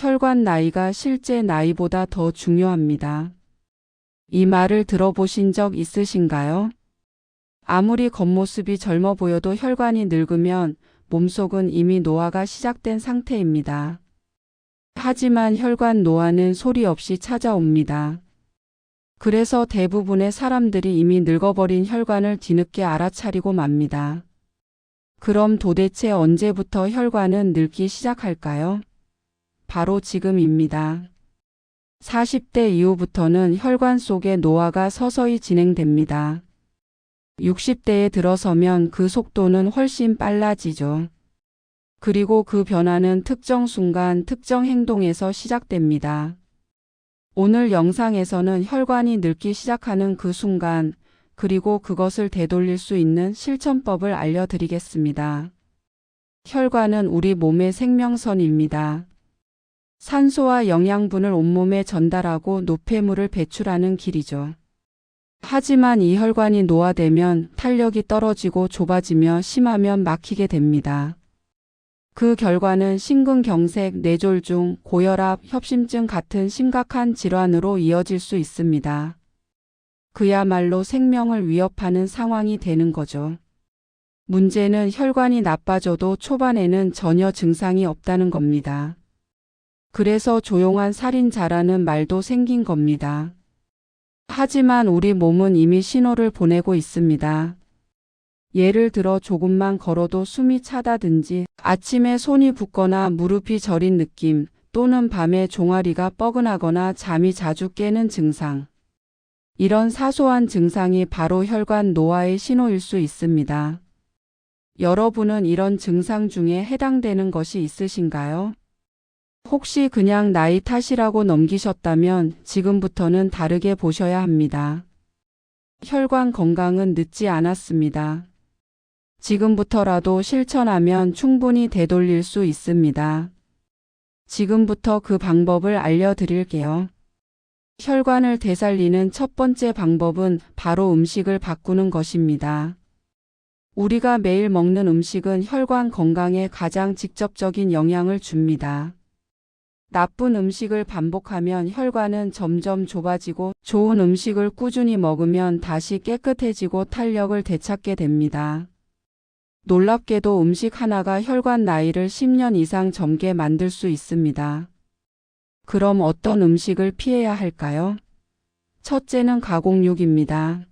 혈관 나이가 실제 나이보다 더 중요합니다. 이 말을 들어보신 적 있으신가요? 아무리 겉모습이 젊어 보여도 혈관이 늙으면 몸속은 이미 노화가 시작된 상태입니다. 하지만 혈관 노화는 소리 없이 찾아옵니다. 그래서 대부분의 사람들이 이미 늙어버린 혈관을 뒤늦게 알아차리고 맙니다. 그럼 도대체 언제부터 혈관은 늙기 시작할까요? 바로 지금입니다. 40대 이후부터는 혈관 속의 노화가 서서히 진행됩니다. 60대에 들어서면 그 속도는 훨씬 빨라지죠. 그리고 그 변화는 특정 순간 특정 행동에서 시작됩니다. 오늘 영상에서는 혈관이 늙기 시작하는 그 순간, 그리고 그것을 되돌릴 수 있는 실천법을 알려드리겠습니다. 혈관은 우리 몸의 생명선입니다. 산소와 영양분을 온몸에 전달하고 노폐물을 배출하는 길이죠. 하지만 이 혈관이 노화되면 탄력이 떨어지고 좁아지며 심하면 막히게 됩니다. 그 결과는 심근경색, 뇌졸중, 고혈압, 협심증 같은 심각한 질환으로 이어질 수 있습니다. 그야말로 생명을 위협하는 상황이 되는 거죠. 문제는 혈관이 나빠져도 초반에는 전혀 증상이 없다는 겁니다. 그래서 조용한 살인자라는 말도 생긴 겁니다. 하지만 우리 몸은 이미 신호를 보내고 있습니다. 예를 들어 조금만 걸어도 숨이 차다든지 아침에 손이 붓거나 무릎이 저린 느낌 또는 밤에 종아리가 뻐근하거나 잠이 자주 깨는 증상. 이런 사소한 증상이 바로 혈관 노화의 신호일 수 있습니다. 여러분은 이런 증상 중에 해당되는 것이 있으신가요? 혹시 그냥 나이 탓이라고 넘기셨다면 지금부터는 다르게 보셔야 합니다. 혈관 건강은 늦지 않았습니다. 지금부터라도 실천하면 충분히 되돌릴 수 있습니다. 지금부터 그 방법을 알려드릴게요. 혈관을 되살리는 첫 번째 방법은 바로 음식을 바꾸는 것입니다. 우리가 매일 먹는 음식은 혈관 건강에 가장 직접적인 영향을 줍니다. 나쁜 음식을 반복하면 혈관은 점점 좁아지고 좋은 음식을 꾸준히 먹으면 다시 깨끗해지고 탄력을 되찾게 됩니다. 놀랍게도 음식 하나가 혈관 나이를 10년 이상 젊게 만들 수 있습니다. 그럼 어떤 음식을 피해야 할까요? 첫째는 가공육입니다.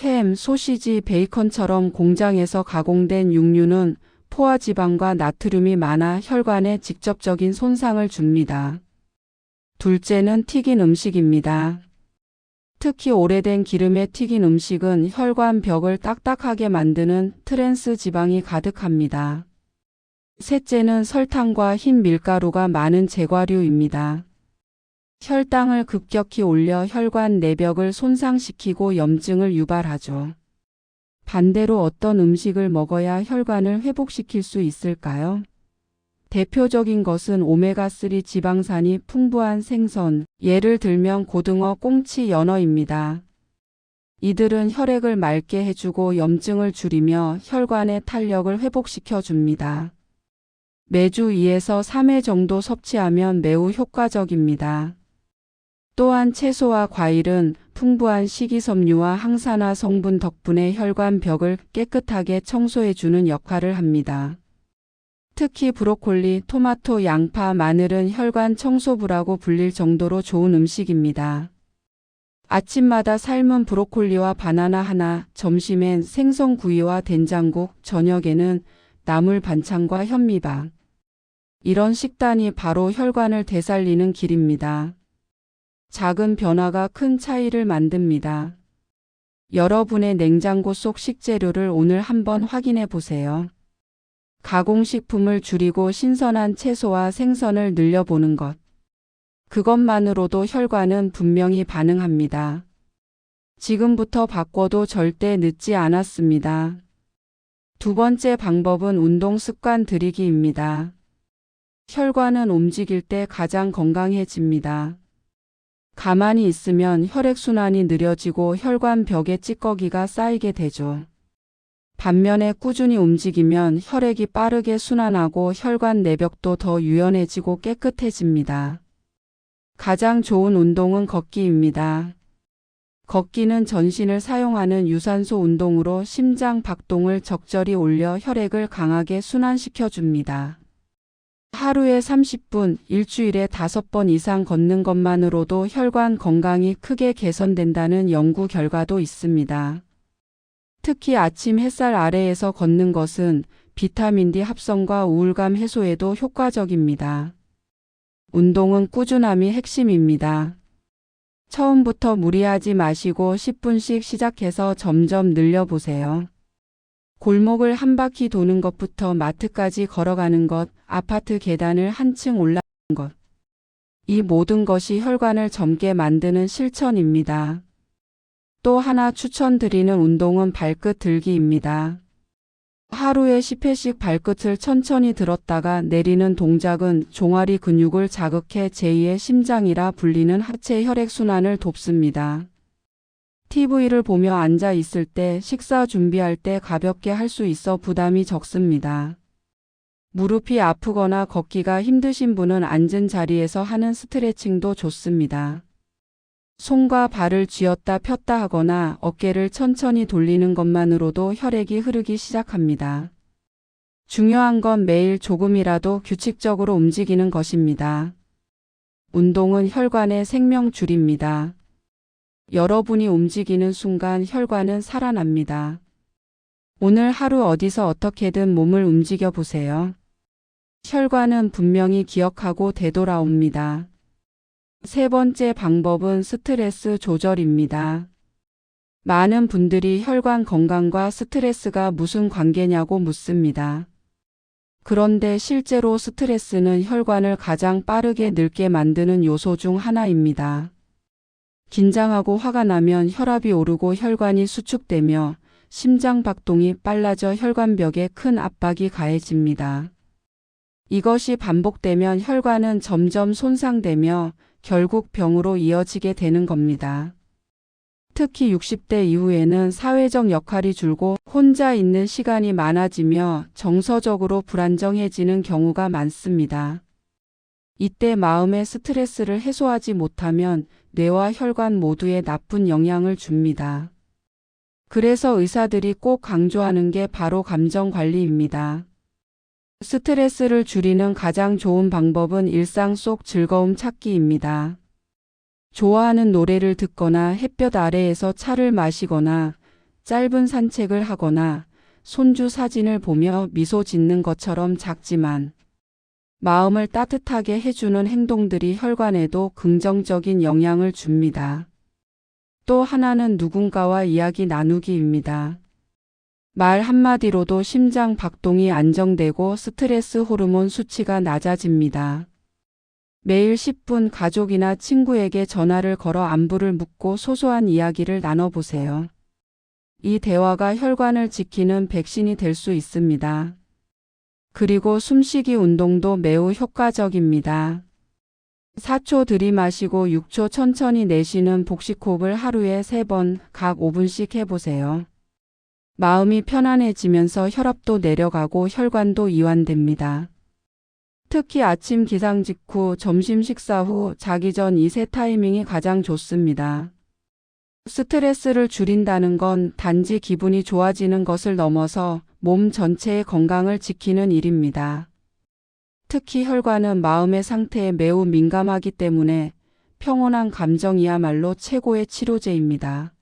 햄, 소시지, 베이컨처럼 공장에서 가공된 육류는 포화 지방과 나트륨이 많아 혈관에 직접적인 손상을 줍니다. 둘째는 튀긴 음식입니다. 특히 오래된 기름에 튀긴 음식은 혈관 벽을 딱딱하게 만드는 트랜스 지방이 가득합니다. 셋째는 설탕과 흰 밀가루가 많은 제과류입니다. 혈당을 급격히 올려 혈관 내벽을 손상시키고 염증을 유발하죠. 반대로 어떤 음식을 먹어야 혈관을 회복시킬 수 있을까요? 대표적인 것은 오메가3 지방산이 풍부한 생선, 예를 들면 고등어, 꽁치, 연어입니다. 이들은 혈액을 맑게 해주고 염증을 줄이며 혈관의 탄력을 회복시켜 줍니다. 매주 2에서 3회 정도 섭취하면 매우 효과적입니다. 또한 채소와 과일은 풍부한 식이섬유와 항산화 성분 덕분에 혈관 벽을 깨끗하게 청소해주는 역할을 합니다. 특히 브로콜리, 토마토, 양파, 마늘은 혈관 청소부라고 불릴 정도로 좋은 음식입니다. 아침마다 삶은 브로콜리와 바나나 하나, 점심엔 생선구이와 된장국, 저녁에는 나물 반찬과 현미밥. 이런 식단이 바로 혈관을 되살리는 길입니다. 작은 변화가 큰 차이를 만듭니다. 여러분의 냉장고 속 식재료를 오늘 한번 확인해 보세요. 가공식품을 줄이고 신선한 채소와 생선을 늘려보는 것. 그것만으로도 혈관은 분명히 반응합니다. 지금부터 바꿔도 절대 늦지 않았습니다. 두 번째 방법은 운동 습관 들이기입니다. 혈관은 움직일 때 가장 건강해집니다. 가만히 있으면 혈액순환이 느려지고 혈관 벽에 찌꺼기가 쌓이게 되죠. 반면에 꾸준히 움직이면 혈액이 빠르게 순환하고 혈관 내벽도 더 유연해지고 깨끗해집니다. 가장 좋은 운동은 걷기입니다. 걷기는 전신을 사용하는 유산소 운동으로 심장 박동을 적절히 올려 혈액을 강하게 순환시켜 줍니다. 하루에 30분, 일주일에 5번 이상 걷는 것만으로도 혈관 건강이 크게 개선된다는 연구 결과도 있습니다. 특히 아침 햇살 아래에서 걷는 것은 비타민 D 합성과 우울감 해소에도 효과적입니다. 운동은 꾸준함이 핵심입니다. 처음부터 무리하지 마시고 10분씩 시작해서 점점 늘려보세요. 골목을 한 바퀴 도는 것부터 마트까지 걸어가는 것, 아파트 계단을 한층 올라가는 것. 이 모든 것이 혈관을 젊게 만드는 실천입니다. 또 하나 추천드리는 운동은 발끝 들기입니다. 하루에 10회씩 발끝을 천천히 들었다가 내리는 동작은 종아리 근육을 자극해 제2의 심장이라 불리는 하체 혈액순환을 돕습니다. TV를 보며 앉아 있을 때 식사 준비할 때 가볍게 할 수 있어 부담이 적습니다. 무릎이 아프거나 걷기가 힘드신 분은 앉은 자리에서 하는 스트레칭도 좋습니다. 손과 발을 쥐었다 폈다 하거나 어깨를 천천히 돌리는 것만으로도 혈액이 흐르기 시작합니다. 중요한 건 매일 조금이라도 규칙적으로 움직이는 것입니다. 운동은 혈관의 생명줄입니다. 여러분이 움직이는 순간 혈관은 살아납니다. 오늘 하루 어디서 어떻게든 몸을 움직여 보세요. 혈관은 분명히 기억하고 되돌아옵니다. 세 번째 방법은 스트레스 조절입니다. 많은 분들이 혈관 건강과 스트레스가 무슨 관계냐고 묻습니다. 그런데 실제로 스트레스는 혈관을 가장 빠르게 늙게 만드는 요소 중 하나입니다. 긴장하고 화가 나면 혈압이 오르고 혈관이 수축되며 심장 박동이 빨라져 혈관벽에 큰 압박이 가해집니다. 이것이 반복되면 혈관은 점점 손상되며 결국 병으로 이어지게 되는 겁니다. 특히 60대 이후에는 사회적 역할이 줄고 혼자 있는 시간이 많아지며 정서적으로 불안정해지는 경우가 많습니다. 이때 마음의 스트레스를 해소하지 못하면 뇌와 혈관 모두에 나쁜 영향을 줍니다. 그래서 의사들이 꼭 강조하는 게 바로 감정 관리입니다. 스트레스를 줄이는 가장 좋은 방법은 일상 속 즐거움 찾기입니다. 좋아하는 노래를 듣거나 햇볕 아래에서 차를 마시거나 짧은 산책을 하거나 손주 사진을 보며 미소 짓는 것처럼 작지만 마음을 따뜻하게 해주는 행동들이 혈관에도 긍정적인 영향을 줍니다. 또 하나는 누군가와 이야기 나누기입니다. 말 한마디로도 심장 박동이 안정되고 스트레스 호르몬 수치가 낮아집니다. 매일 10분 가족이나 친구에게 전화를 걸어 안부를 묻고 소소한 이야기를 나눠보세요. 이 대화가 혈관을 지키는 백신이 될 수 있습니다. 그리고 숨쉬기 운동도 매우 효과적입니다. 4초 들이마시고 6초 천천히 내쉬는 복식호흡을 하루에 3번 각 5분씩 해보세요. 마음이 편안해지면서 혈압도 내려가고 혈관도 이완됩니다. 특히 아침 기상 직후, 점심 식사 후, 자기 전 이 세 타이밍이 가장 좋습니다. 스트레스를 줄인다는 건 단지 기분이 좋아지는 것을 넘어서 몸 전체의 건강을 지키는 일입니다. 특히 혈관은 마음의 상태에 매우 민감하기 때문에 평온한 감정이야말로 최고의 치료제입니다.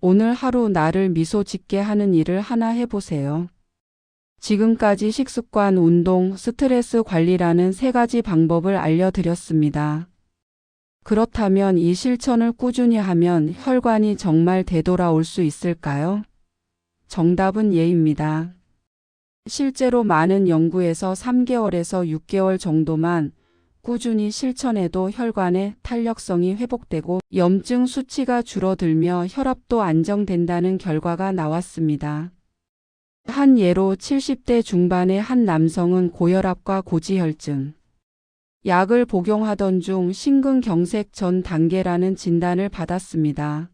오늘 하루 나를 미소 짓게 하는 일을 하나 해보세요. 지금까지 식습관, 운동, 스트레스 관리라는 세 가지 방법을 알려드렸습니다. 그렇다면 이 실천을 꾸준히 하면 혈관이 정말 되돌아올 수 있을까요? 정답은 예입니다. 실제로 많은 연구에서 3개월에서 6개월 정도만 꾸준히 실천해도 혈관의 탄력성이 회복되고 염증 수치가 줄어들며 혈압도 안정된다는 결과가 나왔습니다. 한 예로 70대 중반의 한 남성은 고혈압과 고지혈증, 약을 복용하던 중 심근경색 전 단계라는 진단을 받았습니다.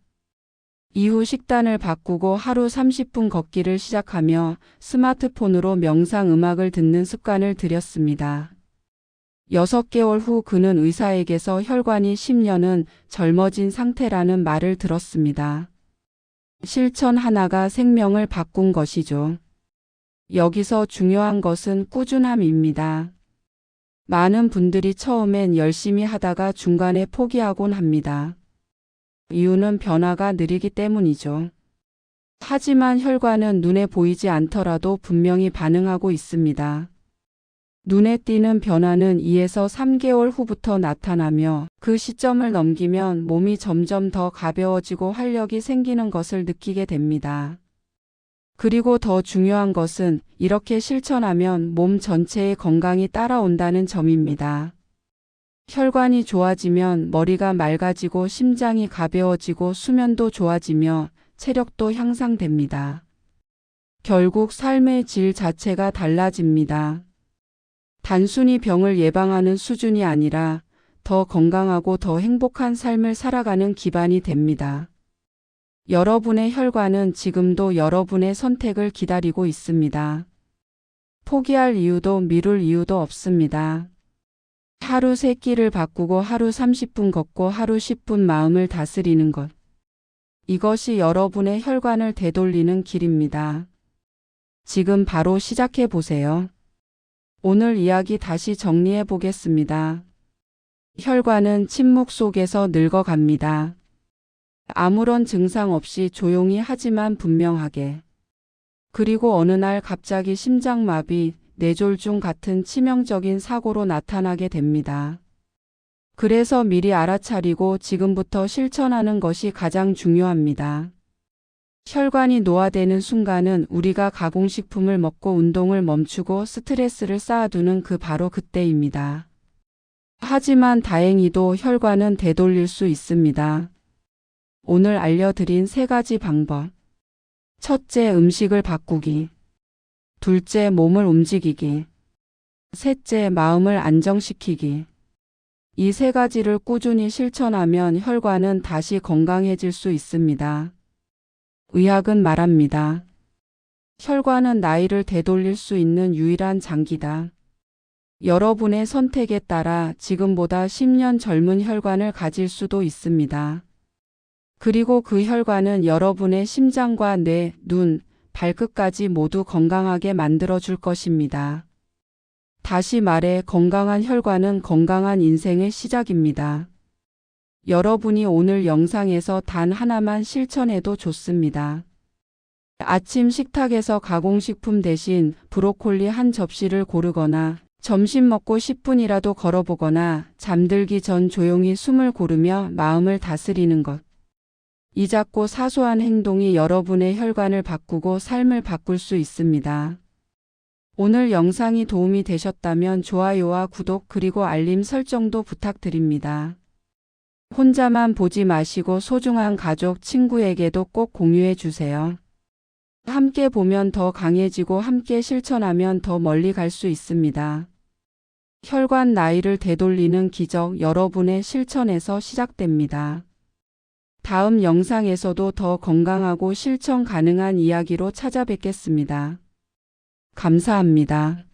이후 식단을 바꾸고 하루 30분 걷기를 시작하며 스마트폰으로 명상 음악을 듣는 습관을 들였습니다. 6개월 후 그는 의사에게서 혈관이 10년은 젊어진 상태라는 말을 들었습니다. 실천 하나가 생명을 바꾼 것이죠. 여기서 중요한 것은 꾸준함입니다. 많은 분들이 처음엔 열심히 하다가 중간에 포기하곤 합니다. 이유는 변화가 느리기 때문이죠. 하지만 혈관은 눈에 보이지 않더라도 분명히 반응하고 있습니다. 눈에 띄는 변화는 2에서 3개월 후부터 나타나며 그 시점을 넘기면 몸이 점점 더 가벼워지고 활력이 생기는 것을 느끼게 됩니다. 그리고 더 중요한 것은 이렇게 실천하면 몸 전체의 건강이 따라온다는 점입니다. 혈관이 좋아지면 머리가 맑아지고 심장이 가벼워지고 수면도 좋아지며 체력도 향상됩니다. 결국 삶의 질 자체가 달라집니다. 단순히 병을 예방하는 수준이 아니라 더 건강하고 더 행복한 삶을 살아가는 기반이 됩니다. 여러분의 혈관은 지금도 여러분의 선택을 기다리고 있습니다. 포기할 이유도 미룰 이유도 없습니다. 하루 세 끼를 바꾸고 하루 30분 걷고 하루 10분 마음을 다스리는 것. 이것이 여러분의 혈관을 되돌리는 길입니다. 지금 바로 시작해 보세요. 오늘 이야기 다시 정리해 보겠습니다. 혈관은 침묵 속에서 늙어갑니다. 아무런 증상 없이 조용히 하지만 분명하게. 그리고 어느 날 갑자기 심장마비, 뇌졸중 같은 치명적인 사고로 나타나게 됩니다. 그래서 미리 알아차리고 지금부터 실천하는 것이 가장 중요합니다. 혈관이 노화되는 순간은 우리가 가공식품을 먹고 운동을 멈추고 스트레스를 쌓아두는 그 바로 그때입니다. 하지만 다행히도 혈관은 되돌릴 수 있습니다. 오늘 알려드린 세 가지 방법. 첫째, 음식을 바꾸기. 둘째, 몸을 움직이기. 셋째, 마음을 안정시키기. 이 세 가지를 꾸준히 실천하면 혈관은 다시 건강해질 수 있습니다. 의학은 말합니다. 혈관은 나이를 되돌릴 수 있는 유일한 장기다. 여러분의 선택에 따라 지금보다 10년 젊은 혈관을 가질 수도 있습니다. 그리고 그 혈관은 여러분의 심장과 뇌, 눈, 발끝까지 모두 건강하게 만들어 줄 것입니다. 다시 말해 건강한 혈관은 건강한 인생의 시작입니다. 여러분이 오늘 영상에서 단 하나만 실천해도 좋습니다. 아침 식탁에서 가공식품 대신 브로콜리 한 접시를 고르거나 점심 먹고 10분이라도 걸어보거나 잠들기 전 조용히 숨을 고르며 마음을 다스리는 것. 이 작고 사소한 행동이 여러분의 혈관을 바꾸고 삶을 바꿀 수 있습니다. 오늘 영상이 도움이 되셨다면 좋아요와 구독 그리고 알림 설정도 부탁드립니다. 혼자만 보지 마시고 소중한 가족, 친구에게도 꼭 공유해 주세요. 함께 보면 더 강해지고 함께 실천하면 더 멀리 갈 수 있습니다. 혈관 나이를 되돌리는 기적 여러분의 실천에서 시작됩니다. 다음 영상에서도 더 건강하고 실천 가능한 이야기로 찾아뵙겠습니다. 감사합니다.